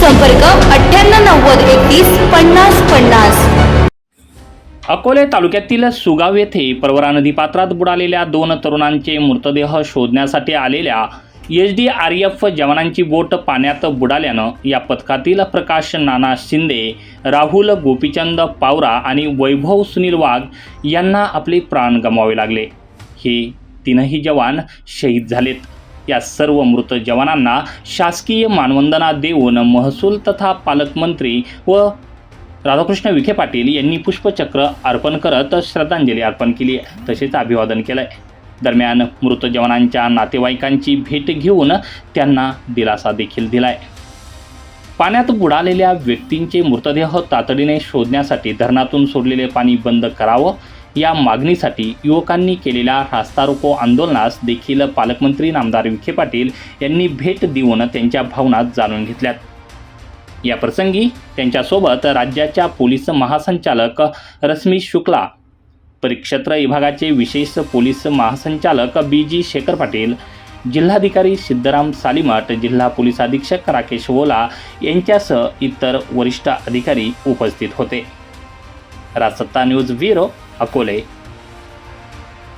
संपर्क अठ्ठ्याण्णव नव्वद एकतीस पन्नास पन्नास. अकोले तालुक्यातील सुगाव येथे प्रवरा नदीपात्रात बुडालेल्या दोन तरुणांचे मृतदेह शोधण्यासाठी आलेल्या एच डी आर एफ जवानांची बोट पाण्यात बुडाल्यानं या पथकातील प्रकाश नाना शिंदे राहुल गोपीचंद पावरा आणि वैभव सुनील वाघ यांना आपले प्राण गमावे लागले. हे तीनही जवान शहीद झालेत. या सर्व मृत जवानांना शासकीय मानवंदना देऊन महसूल तथा पालकमंत्री व राधाकृष्ण विखे पाटील यांनी पुष्पचक्र अर्पण करत श्रद्धांजली अर्पण केली. आहे तसेच अभिवादन केलं आहे दरम्यान मृत जवानांच्या नातेवाईकांची भेट घेऊन त्यांना दिलासा देखील दिलाय. पाण्यात बुडालेल्या व्यक्तींचे मृतदेह तातडीने शोधण्यासाठी धरणातून सोडलेले पाणी बंद करावं. या मागणीसाठी युवकांनी केलेल्या रास्ता रोको आंदोलनास देखील पालकमंत्री नामदार विखे पाटील यांनी भेट देऊन त्यांच्या भावना जाणून घेतल्यात. या प्रसंगी त्यांच्यासोबत राज्याच्या पोलीस महासंचालक रश्मी शुक्ला परिक्षेत्र विभागाचे विशेष पोलीस महासंचालक बी जी शेखर पाटील जिल्हाधिकारी सिद्धराम सालीमठ जिल्हा पोलीस अधीक्षक राकेश वोला यांच्यासह इतर वरिष्ठ अधिकारी उपस्थित होते. राजसत्ता न्यूज ब्युरो अकोले